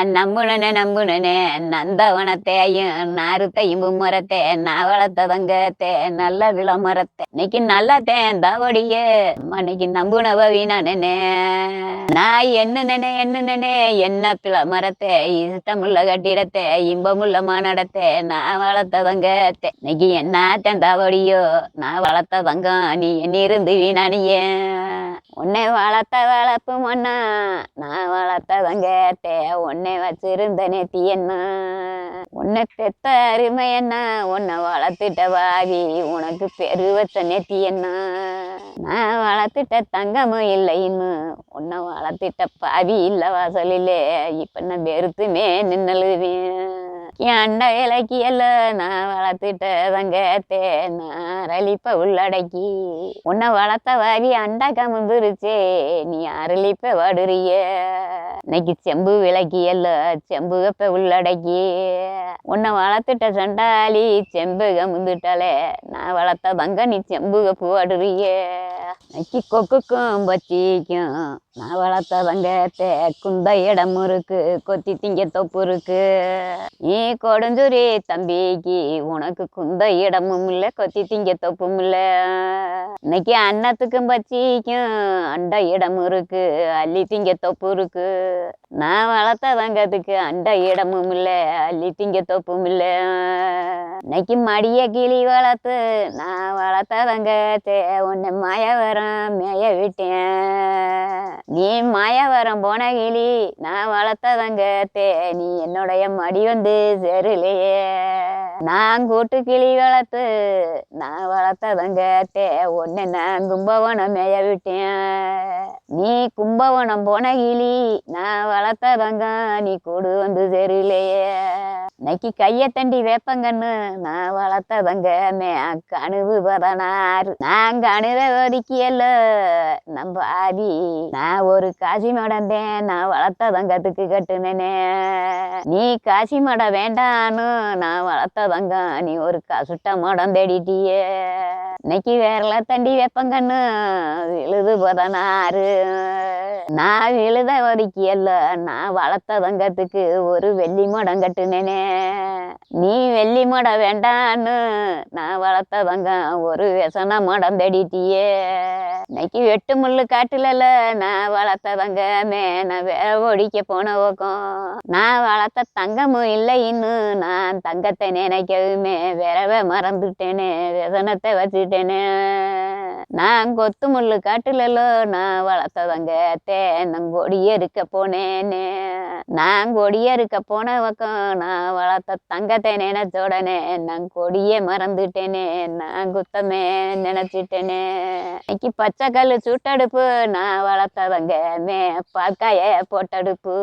நான் நம்புனனே நம்புனனே நந்தவனத்தையும் நாருத்தையும் மும்மரத்தை நான் வளர்த்ததங்கத்தே நல்ல விளமரத்தை. இன்னைக்கு நல்லத்தேன் தவடியே அன்னைக்கு நம்புனவ வீணனே நான் என்னனே என்னனே என்ன நினை என்ன பிளமரத்தை இஷ்டமுள்ள கட்டிடத்தை இன்பமுள்ள மானடத்தை நான் வளர்த்ததங்கத்தே இன்னைக்கு என்ன தவடியோ நான் வளர்த்ததங்க நீ என்னிருந்து வீணானியே? உன்னை வளர்த்த வளர்ப்பு மன்னா நான் வளர்த்ததங்கத்தே உன்னை உன்னை வச்சிருந்த நேத்தி உன்னை பெத்த அருமை என்ன உன்னை வளர்த்துட்ட பாவி உனக்கு பெரு வச்ச நெத்தியண்ணா நான் வளர்த்துட்ட தங்கமும் இல்லை இன்னும் உன்னை வளர்த்துட்ட பாவி இல்லை வாசலிலே. இப்ப நான் வெறுத்துமே நின்னழுவேன். என் இலக்கியல்ல நான் வளர்த்துட்ட தங்கத்தே நான் ரளிப்ப உள்ளடக்கி. உன்னை வளர்த்த வாரி அண்டா கமுந்துருச்சே நீ அரளிப்ப வாடுறிய. இன்னைக்கு செம்பு விளக்கியல்ல செம்பு வெப்ப உள்ளடக்கி. உன்னை வளர்த்துட்ட சண்டாளி செம்பு கமுந்துட்டாலே நான் வளர்த்த தங்க நீ செம்பு கப்பு வாடுறிய. இன்னைக்கு கொக்குக்கும் பச்சிக்கும் நான் வளர்த்த தங்கத்தே குந்த இடம் இருக்கு கொத்தி திங்க தொப்பு இருக்கு. நீ கொடுஞ்சுரி தம்பிக்கு உனக்கு குந்த இடமும் இல்லை கொத்தி திங்க தொப்பும் இல்லை. இன்னைக்கு அன்னத்துக்கும் பச்சிக்கும் அண்ட இடம் இருக்கு அள்ளி திங்க தொப்பு இருக்கு. நான் வளர்த்த தங்கத்துக்கு அண்ட இடமும் இல்லை அள்ளி திங்க தொப்பும் இல்லை. இன்னைக்கு மடிய கிளி வளர்த்து நான் வளர்த்த தங்கத்தே உன்னை மாயவரம் மேய விட்டேன். நீ மாயவரம் போன கிளி நான் வளர்த்த தங்கத்தே நீ என்னுடைய மடி வந்து சேருலையே. நான் கூட்டு கிளி வளர்த்து நான் வளர்த்த தே உன்னை நான் கும்பகோணம் மேய விட்டேன். நீ கும்பகோணம் போன கிளி நான் வளர்த்த நீ கூடு வந்து சேருலையே இன்னைக்கு கைய தண்டி வேப்பங்கன்னு நான் வளர்த்த தங்கமே கணுவு பதனார் நான் கணுத ஒதுக்கியல்ல நம்ம ஆதி நான் ஒரு காசி மடந்தேன் நான் வளர்த்த தங்கத்துக்கு கட்டுனேனே. நீ காசி மடம் வேண்டான்னு நான் வளர்த்ததங்க நீ ஒரு கசுட்ட மடம் தேடிட்டியே. இன்னைக்கு வேறல தண்டி வேப்பங்கன்னு விழுது பதனாறு நான் விழுத ஒதுக்கியல்ல நான் வளர்த்ததங்கத்துக்கு ஒரு வெள்ளி மடம் கட்டுனேனே. நீ வெள்ளி மடம் வேண்டான்னு நான் வளர்த்த தங்கம் ஒரு விசன மடம் தடிட்டியே. இன்னைக்கு வெட்டு முள்ளு காட்டுலல நான் வளர்த்த தங்கமே நான் வேற ஒடிக்க போன ஓக்கம். நான் வளர்த்த தங்கமும் இல்லை இன்னும் நான் தங்கத்தை நினைக்கவுமே வேறவே மறந்துட்டேனே விசனத்தை வச்சுட்டேனே. நான் கொத்து முள்ளு காட்டுலலோ நான் வளர்த்ததங்க தேனங்கொடிய இருக்க போனேனே. நான் கொடிய இருக்க போன பக்கம் நான் வளர்த்த தங்கத்தை நினைச்சோடனே நான் கொடியே மறந்துட்டேனே. நான் குத்தமே நினைச்சிட்டேனே. இன்னைக்கு பச்சை கல் சுட்டடுப்பு நான் வளர்த்ததங்க மே பால்காய போட்டடுப்பு.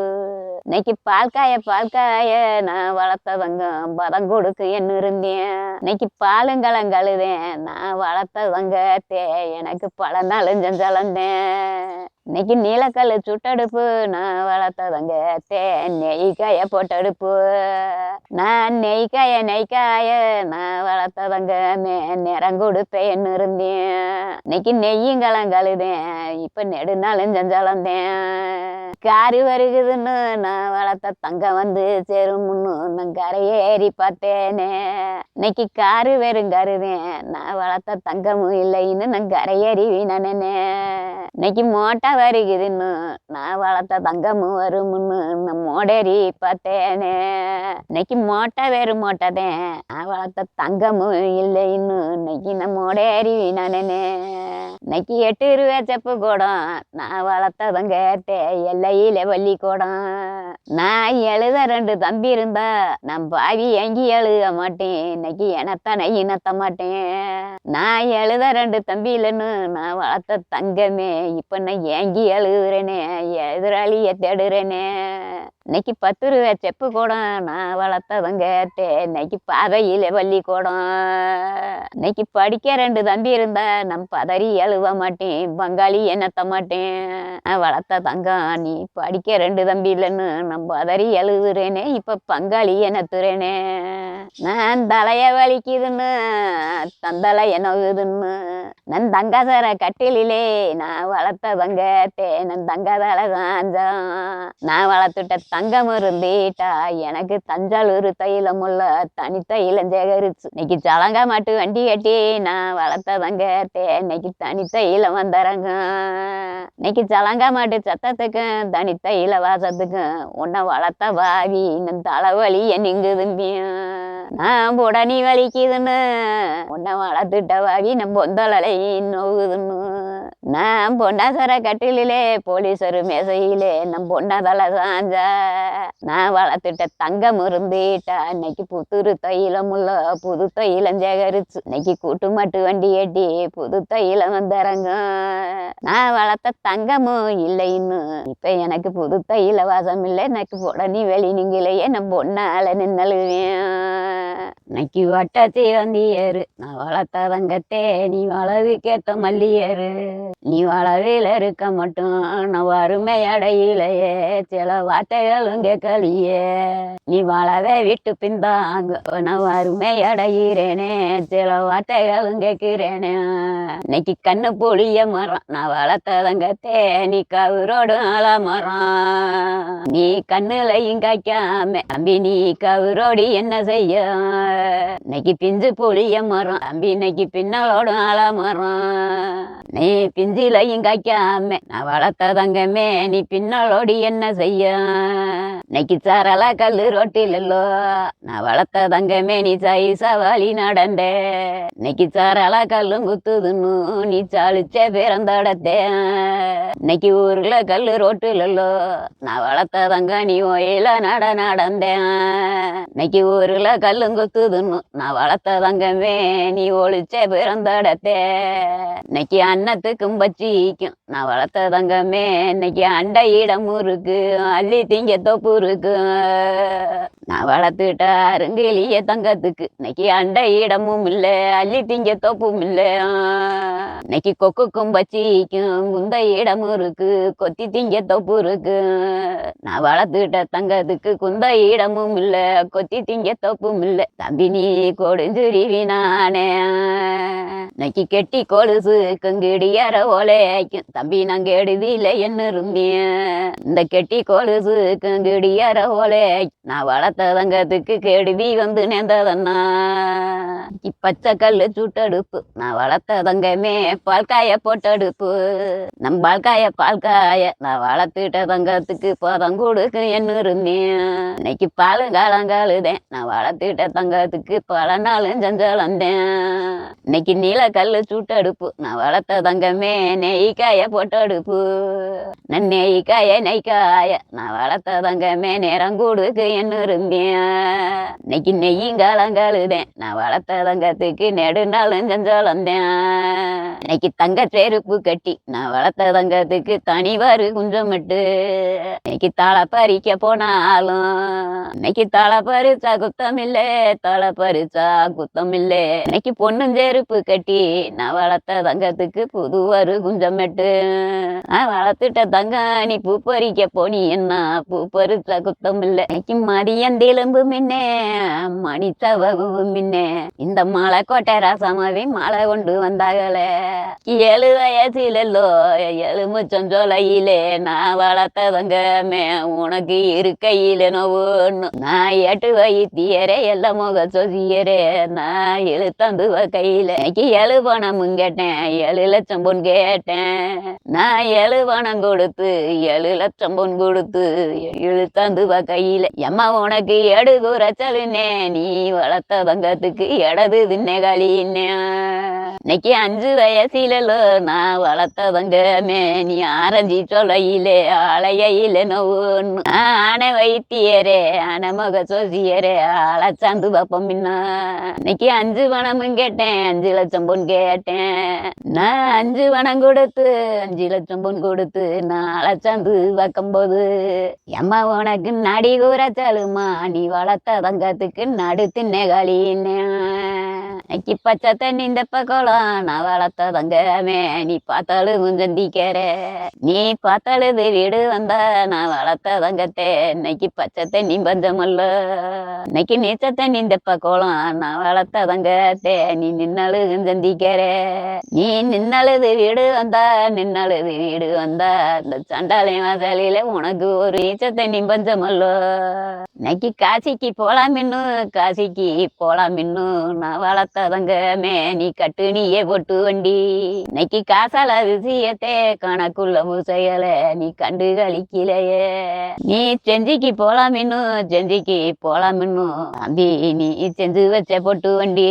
இன்னைக்கு பால்காய பால்காய நான் வளர்த்ததங்க பதம் கொடுக்கு என்ன இருந்தேன் இன்னைக்கு பாலுங்கலங்கழுதேன் நான் வளர்த்ததங்க தே எனக்கு பல நாளும் செஞ்சலந்தேன் இன்னைக்கு நீலக்கல் சுட்டடுப்பு நான் வளர்த்ததங்க. தேன் நெய்க்காய போட்டடுப்பு. நான் நெய்க்காய நெய்க்காய நான் வளர்த்ததங்க. மே நிறம் கொடுப்பேன்னு இருந்தேன் இன்னைக்கு நெய்யும் கலங்கழுதேன். இப்ப நெடுநாளும் செஞ்சாலந்தேன் காரு வருகுதுன்னு நான் வளர்த்த தங்கம் வந்து சேரும்னு நான் கரையேறி பார்த்தேனே. இன்னைக்கு காரு வெறும் கருதேன். நான் வளர்த்த தங்கமும் இல்லைன்னு நான் கரையேறி வீணனே இன்னைக்கு மோட்டா வருகுதுன்னு நான் வளர்த்த தங்கமும் வரும்னு நான் மோடேறி பார்த்தேனே இன்னைக்கு மோட்டை வேறு மோட்டதே நான் வளர்த்த தங்கமும் இல்லைன்னு இன்னைக்கு நான் மோடேரி நானே இன்னைக்கு எட்டு ரூபா செப்பு கூடம் நான் வளர்த்ததும் எல்லையில வள்ளி கூடம். நான் எழுத ரெண்டு தம்பி இருந்தா நான் பாவி எங்கி எழுத மாட்டேன். இன்னைக்கு எனத்தானே இனத்த மாட்டேன். நான் எழுத ரெண்டு தம்பி இல்லைன்னு நான் வளர்த்த தங்கமே இப்ப நான் ஏங்கி எழுதுறேனே எதிராளிய தேடுறேனே. இன்னைக்கு பத்து ரூபா செப்பு கூடம் நான் வளர்த்ததும் இன்னைக்கு பாதையில வள்ளி கூடம். இன்னைக்கு படிக்க ரெண்டு தம்பி இருந்தா நான் பதறி எழுவ மாட்டேன் பங்காளி என்னத்த மாட்டேன். நான் வளர்த்த தங்கம் நீ படிக்க ரெண்டு தம்பி இல்லைன்னு நான் பதறி எழுதுறேனே இப்ப பங்காளி என்னத்துறேனே நான் தலைய வலிக்குதுன்னு தந்தலை என்னகுதுன்னு நான் தங்காசர கட்டிலே நான் வளர்த்த தங்க தங்கதால சாஞ்சம் நான் வளர்த்துட்ட தங்கம் இருந்தீட்டா எனக்கு தஞ்சாவூர் தைலம் உள்ள தனி தைலம் சேகரிச்சு. இன்னைக்கு சலங்கா மாட்டு வண்டி கட்டி நான் வளர்த்ததங்க தே இன்னைக்கு தனி தைலம் வந்துறங்க. இன்னைக்கு சலங்கா மாட்டு சத்தத்துக்கும் தனி தைல வாசத்துக்கும் உன்னை வளர்த்த பாவி இன்னும் தலைவலி என்னங்குதும்பியும் நான் உடனே வலிக்குதுன்னு உன்னை வளர்த்துட்ட பாவி நம்ம பொந்தலை நோகுதுன்னு நான் பொன்னாசர கட்டிலே போலீஸரு மேசையிலே நம் பொன்னதல சாஞ்சா. நான் வளர்த்துட்ட தங்கம் இருந்துட்டா இன்னைக்கு புத்துரு தைலம் உள்ள புது தைலம் சேகரிச்சு இன்னைக்கு கூட்டு மாட்டு வண்டி ஏட்டி புது தைலம் வந்துறங்க நான் வளர்த்த தங்கமும் இல்லை இன்னும் இப்ப எனக்கு புது தையில வாசம் இல்லை எனக்கு உடனே வெளி நீங்களையே நம்ம பொண்ணால நின்னழுவேன் இன்னைக்கு வட்டாச்சி வந்தியரு நான் வளர்த்த தங்கத்தே நீ வளவுக்கேத்த மல்லியரு நீ வளவில் இருக்க மட்டும் நான் வறுமை அடையிலையே. சில வார்த்தைகளும் கேட்கலையே. நீ வளவே விட்டு பிந்தாங்க நான் வறுமை அடைகிறேனே. சில வார்த்தைகளும் கேட்கிறேனே. இன்னைக்கு கண்ணு புளிய மரம் நான் வளர்த்ததங்கத்தே. நீ கவுரோடு ஆல மரம் நீ கண்ணுலையும் காய்க்காம தம்பி நீ கவுரோடி என்ன செய்ய? இன்னைக்கு பிஞ்சு புளிய மரம் தம்பி இன்னைக்கு பின்னலோடும் ஆல மரம் நீ நெஞ்சில காய்க்காம நான் வளர்த்த தங்கமே நீ பின்னாலோடி என்ன செய்ய? இன்னைக்கு சாரல கல்லு ரொட்டிலோ நான் வளர்த்த தங்கமே நீ சை சவாலி நடந்தே. இன்னைக்கு சாரல கல்லும் குத்துதுன்னு நீ சாலிச்சே பிறந்தடத்தே இன்னைக்கு ஊர்ல கல்லு ரோட்டுலோ நான் வளர்த்த தங்க நீ ஒயில நட நடந்தேன் இன்னைக்கு ஊர்ல கல்லும் குத்துதுன்னு நான் வளர்த்த தங்கமே நீ ஒளிச்சே பிறந்தடத்தே இன்னைக்கு அன்னத்துக்கும் பச்சிக்கும் நான் வளர்த்த தங்கமே இன்னைக்கு அண்டை இடமும் இருக்கு அள்ளி திங்க தொப்பு இருக்கு. நான் வளர்த்துட்ட அருங்கிலிய தங்கத்துக்கு இன்னைக்கு அண்டை இடமும் இல்லை அள்ளி திங்க தொப்பும் இல்லை. இன்னைக்கு கொக்குக்கும் பச்சிக்கும் முந்த இடமும் இருக்கு கொத்தி திங்க தொப்பு இருக்கு. நான் வளர்த்துட்ட தங்கத்துக்கு குந்த இடமும் இல்லை கொத்தி திங்க தொப்பும் இல்லை. தம்பி நீ கொடுஞ்சுருவி நானே இன்னைக்கு கெட்டி கொலுசு கங்கிடியார ஓலைக்கும் தம்பி நான் எடுதில என்ன இருந்தேன் இந்த கெட்டி கொலுசுக்கு கிடியார ஓலை நான் வளர்த்ததங்கத்துக்கு கெடுதி வந்து நேர்ந்ததண்ணா. பச்சை கல்லு சுட்டடுப்பு. நான் வளர்த்த தங்கமே பால்காய போட்டடுப்பு. நம் பால்காய பால்காய. நான் வளர்த்துட்ட தங்கத்துக்கு பதம் கொடுக்கு என்ன இருந்தேன் இன்னைக்கு பாலு காலங்காலுதேன் நான் வளர்த்துட்ட தங்கத்துக்கு பல நாளும் செஞ்சலந்தேன். இன்னைக்கு நீல கல்லு சுட்டடுப்பு. நான் வளர்த்த தங்கமே நெய்காய போட்டடுப்பு நான் நெய்காய நெய்க்காய நான் வளர்த்த தங்கமே நேரம் கூடுக்கு என்ன இருந்தேன் இன்னைக்கு நெய்யும் காலங்காலுதேன் நான் வளர்த்த தங்கத்துக்கு நெடுநாளும் செஞ்சோளந்தேன் இன்னைக்கு தங்க செருப்பு கட்டி நான் வளர்த்த தங்கத்துக்கு தனிவாரு குஞ்சம் இன்னைக்கு தலை பறிக்க போனாலும் இன்னைக்கு தலை பறிச்சா குத்தம் இல்ல தலை பறிச்சா குத்தம் இல்ல இன்னைக்கு பொண்ணும் செருப்பு கட்டி நான் வளர்த்த தங்கத்துக்கு புதுவாரு குஞ்சம் குஞ்சமெட்டு நான் வளர்த்துட்ட தங்க நீ பூ பறிக்க போனி என்ன பூ பறித்த குத்தம் இல்ல மதியம் திலும்பு மின்னே மணிச்ச வகுவு மின்னே. இந்த மலை கோட்டை ராசமாவே மழை கொண்டு வந்தாங்களே ஏழு வயசுலோ எலுமிச்சம் ஜோலையிலே நான் வளர்த்தவங்கமே உனக்கு இருக்கையில நோவுன்னு நான் எட்டு வைத்தியரே எல்லாம் முக சொசியரே. நான் எழுத்தந்துவ கையில. இன்னைக்கு ஏழு கேட்டேன். ஏழு லட்சம் பொன் கேட்டேன். நான் ஏழு பணம் கொடுத்து ஏழு லட்சம் பொன் கொடுத்து இழுத்தந்துவ கையில. எம்மா உனக்கு எடு குறைச்சலுன்னே நீ வளர்த்த தங்கத்துக்கு எடது தின்னே களின்னே இன்னைக்கு அஞ்சு வயசிலோ நான் வளர்த்த தங்கமே நீ ஆரஞ்சி சொலையிலே ஆளையில நோன்னு ஆனை வைத்தியரே ஆனை முக சோசியரே அழைச்சாந்து பார்ப்போம் பின்னா இன்னைக்கு அஞ்சு பணமும் கேட்டேன் அஞ்சு லட்சம் பொன் கேட்டேன். நான் அஞ்சு பணம் கொடுத்து அஞ்சு லட்சம் பொன் கொடுத்து நான் அழைச்சாந்து பார்க்கும்போது எம்மா உனக்கு நடி கூறச்சாலுமா நீ வளர்த்த தங்கத்துக்கு நடு தின்னே பச்சை தண்ணி இந்த பக்கம் நான் வளர்த்ததங்கமே நீ பார்த்தாலும் சந்திக்கிற நீ பார்த்தாலும் வீடு வந்தா நான் வளர்த்ததங்கத்தே இன்னைக்கு பச்சை தண்ணி பஞ்சமல்ல இன்னைக்கு நீச்ச தண்ணி இந்த பக்கம் நான் வளர்த்ததங்கத்தே நீ நின்னாலும் சந்திக்கிற நீ நின்னாலது வீடு வந்தா நின்னாலது வீடு வந்தா இந்த சண்டாளி வாசலில உனக்கு ஒரு நீச்ச தண்ணி பஞ்சமல்லோ இன்னைக்கு காசிக்கு போலாம் மின்னு காசிக்கு போலாம் மின்னு. நான் வளர்த்ததங்க நீ கட்டு நீயே போட்டு வண்டி. இன்னைக்கு காசால விஷயத்தே கணக்குள்ள முசையல நீ கண்டு கழிக்கலையே நீ செஞ்சிக்கு போலாம் மின்னு செஞ்சிக்கு போலாம் மின்னு. தம்பி நீ செஞ்சு வச்ச பொட்டு வண்டி.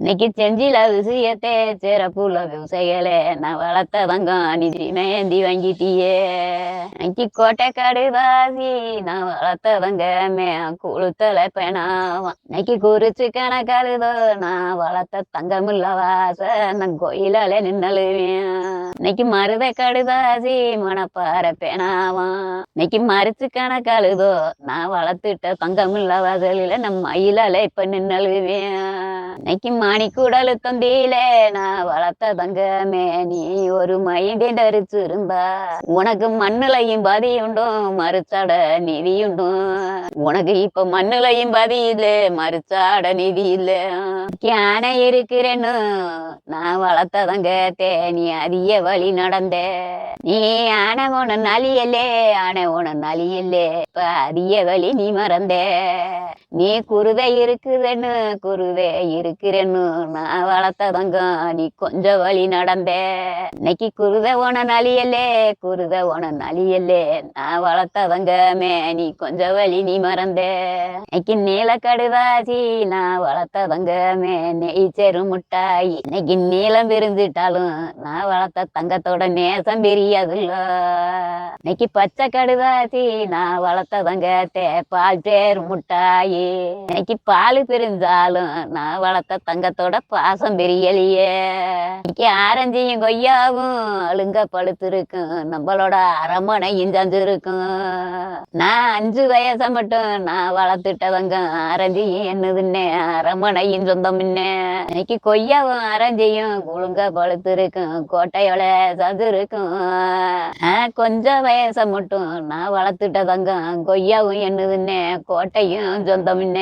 இன்னைக்கு செஞ்சில விஷயத்தே சிறப்புள்ள விவசாயிகளே நான் வளர்த்ததங்க நீ மேந்தி வாங்கிட்டியே. இன்னைக்கு கோட்டைக்காடு வாசி நான் வளர்த்ததங்க மே குளுத்தல பேனாவான் இன்னைக்கு குறிச்சு கணக்கருதோ நான் வளர்த்த தங்கமுள்ள வாச நான் கோயிலால நின்னழுவேன் இன்னைக்கு மருத கடுதாசி மணப்பாறை பேனாவான் இன்னைக்கு மறுச்சு கணக்கழுதோ நான் வளர்த்துட்ட தங்கமுள்ள வாசலில நம் மயிலால இப்ப நின்னழுவேன் இன்னைக்கு மணிக்கூடலு தொந்தியில நான் வளர்த்த தங்கமே நீ ஒரு மையண்டேண்டு அரிச்சு இருந்தா உனக்கு மண்ணுலையும் பதி மறுச்சட நிதியுண்டும் உனக்கு இப்ப மண்ணுலையும் பதி இல்ல மறுச்சாட நிதி இல்ல யானை இருக்கிறேன்னு நான் வளர்த்ததங்க தே நீ அதிக வழி நடந்த. நீ ஆன உன நலியல்லே ஆன உன நலியல்லே இப்ப அதிக வழி நீ மறந்த. நீ குருதை இருக்குதுன்னு குருதை இருக்கிறேன்னு நான் வளர்த்ததங்க நீ கொஞ்சம் வழி நடந்த. இன்னைக்கு குருதை உன நலியல்லே குருதை உன நலியல்லே நான் வளர்த்ததங்க மே நீ கொஞ்சம் வழி நீ மறந்த. இன்னைக்கு நீல கடுதாசி நான் வளர்த்ததங்க நெய் செரு முட்டாய் இன்னைக்கு நீளம் பிரிஞ்சிட்டாலும் நான் வளர்த்த தங்கத்தோட நேசம் பெரியதுல்ல இன்னைக்கு பச்சை கடுதாசி நான் வளர்த்ததங்க தே பால் பேர் முட்டாயி இன்னைக்கு பால் பிரிஞ்சாலும் நான் வளர்த்த தங்கத்தோட பாசம் பெரியலையே இன்னைக்கு ஆரஞ்சியும் கொய்யாவும் அழுங்க பழுத்திருக்கும். நம்மளோட அரமனையும் சந்திருக்கும். நான் அஞ்சு வயசை மட்டும் நான் வளர்த்துட்டவங்க ஆரஞ்சியும் என்னதுன்னே ரமணையும் சொந்தம் இன்னைக்கு கொய்யாவும் ஆரஞ்சியும் ஒழுங்க பழுத்திருக்கும் கோட்டையோட சதுருக்கும் ஆஹ் கொஞ்சம் வயசை மட்டும் நான் வளர்த்துட்டதங்க. கொய்யாவும் என்னதுன்னே கோட்டையும் சொந்தம்